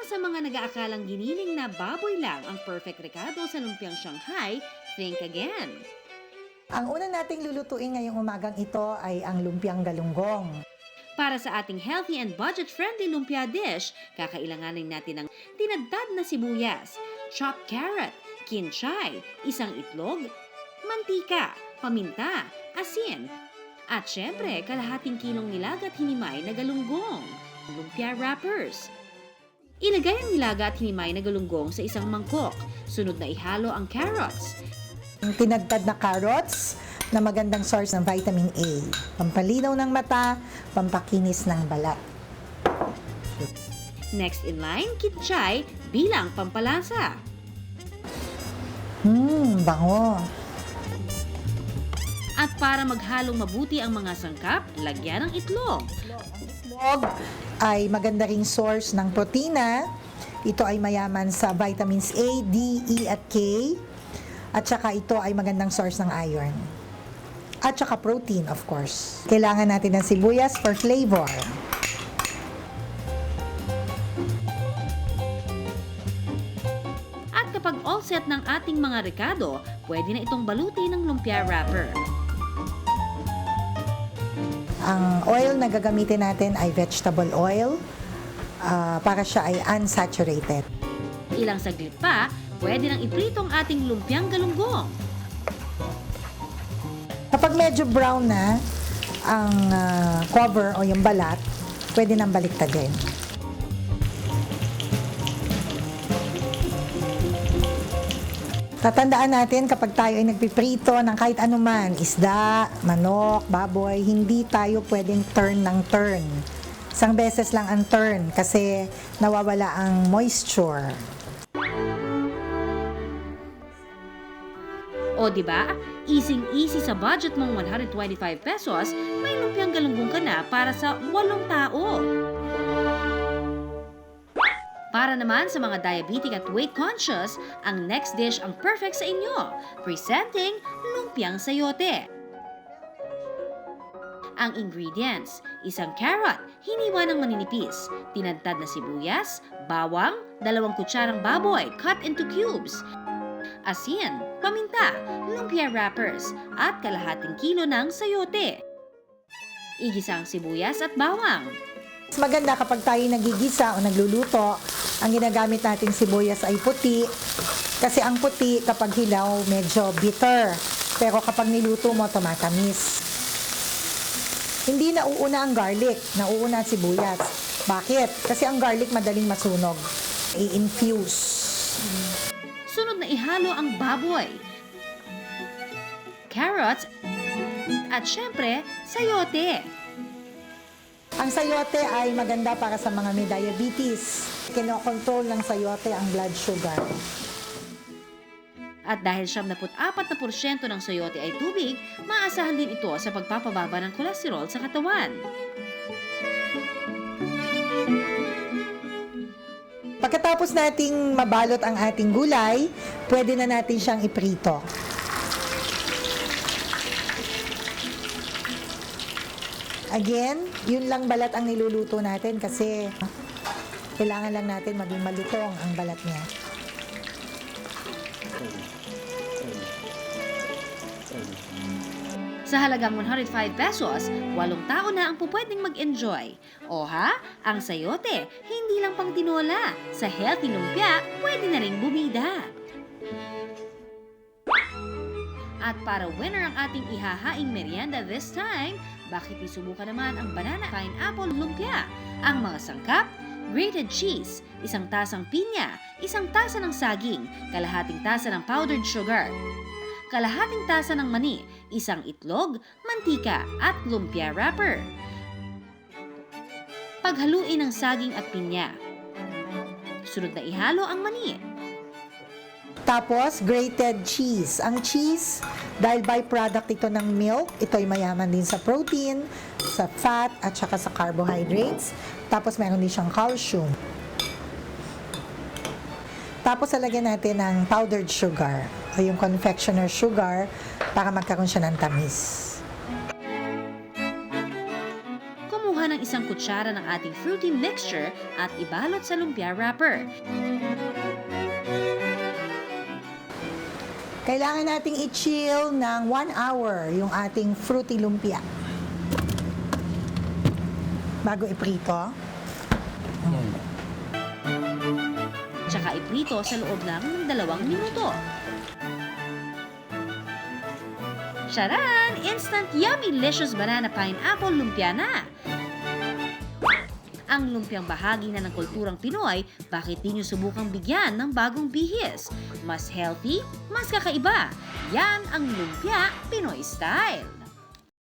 Para sa mga nag-aakalang giniling na baboy lang ang perfect recado sa lumpiang Shanghai, think again. Ang una nating lulutuin ngayong umagang ito ay ang lumpiang galunggong. Para sa ating healthy and budget-friendly lumpia dish, kakailanganin natin ng tinadtad na sibuyas, chopped carrot, kinchay, isang itlog, mantika, paminta, asin, at syempre kalahating kilong nilaga at hinimay na galunggong. Lumpia wrappers. Ilagay ang nilaga at hinimay na galunggong sa isang mangkok. Sunod na ihalo ang carrots, Ang tinagtad na carrots na magandang source ng vitamin A. Pampalinaw ng mata, pampakinis ng balat. Next in line, kitchay bilang pampalasa. Hmm, bango. At para maghalong mabuti ang mga sangkap, lagyan ng itlog. Itlog ay maganda ring source ng protina. Ito ay mayaman sa vitamins A, D, E at K. At saka ito ay magandang source ng iron. At saka protein, of course. Kailangan natin ng sibuyas for flavor. At kapag all set ng ating mga rekado, pwede na itong baluti ng lumpia wrapper. Ang oil na gagamitin natin ay vegetable oil ah, para siya ay unsaturated. Ilang saglit pa, pwede nang iprito ang ating lumpiang galunggong. Kapag medyo brown na ang ah, cover o yung balat, pwede nang baliktadin. Tatandaan natin kapag tayo ay nagpiprito ng kahit anuman, isda, manok, baboy, hindi tayo pwedeng turn ng turn. Isang beses lang ang turn kasi nawawala ang moisture. O di ba? Easing-easy sa budget mong 125 pesos, may lumpiang galunggong ka na para sa walong tao. Para naman sa mga diabetic at weight conscious, ang next dish ang perfect sa inyo. Presenting lumpiang sayote. Ang ingredients, isang carrot, hiniwa ng maninipis, tinadtad na sibuyas, bawang, dalawang kutsarang baboy cut into cubes, asin, paminta, lumpia wrappers, at kalahating kilo ng sayote. Igisa ang sibuyas at bawang. Maganda kapag tayo nagigisa o nagluluto, ang ginagamit nating sibuyas ay puti. Kasi ang puti kapag hilaw, medyo bitter. Pero kapag niluto mo, tumatamis. Hindi nauuna ang garlic, nauuna ang sibuyas. Bakit? Kasi ang garlic madaling masunog. I-infuse. Sunod na ihalo ang baboy, carrots, at syempre, sayote. Ang sayote ay maganda para sa mga may diabetes. Kinokontrol ng sayote ang blood sugar. At dahil 74% ng sayote ay tubig, maasahan din ito sa pagpapababa ng kolesterol sa katawan. Pagkatapos nating mabalot ang ating gulay, pwede na natin siyang iprito. Again, yun lang balat ang niluluto natin kasi kailangan lang natin maging malutong ang balat niya. Sa halagang 105 pesos, walong tao na ang pupwedeng mag-enjoy. O ha, ang sayote, hindi lang pang tinola. Sa healthy lumpia, pwede na rin bumida. At para winner ang ating ihahaing merienda this time, bakit di subukan naman ang banana pineapple lumpia? Ang mga sangkap, grated cheese, isang tasang pinya, isang tasa ng saging, kalahating tasa ng powdered sugar, kalahating tasa ng mani, isang itlog, mantika at lumpia wrapper. Paghaluin ng saging at pinya. Sunod na ihalo ang mani. Tapos, grated cheese. Ang cheese, dahil byproduct ito ng milk, ito ay mayaman din sa protein, sa fat, at saka sa carbohydrates. Tapos, meron din siyang calcium. Tapos, lalagyan natin ng powdered sugar o yung confectioner sugar para magkaroon siya ng tamis. Kumuha ng isang kutsara ng ating fruity mixture at ibalot sa lumpia wrapper. Kailangan nating i-chill ng 1 hour yung ating fruity lumpia. Bago iprito. Tsaka iprito sa loob ng dalawang minuto. Charan! Instant yummy delicious banana pineapple lumpia na! Ang lumpiang bahagi na ng kulturang Pinoy, bakit di nyo subukang bigyan ng bagong bihis? Mas healthy, mas kakaiba. Yan ang lumpia Pinoy style.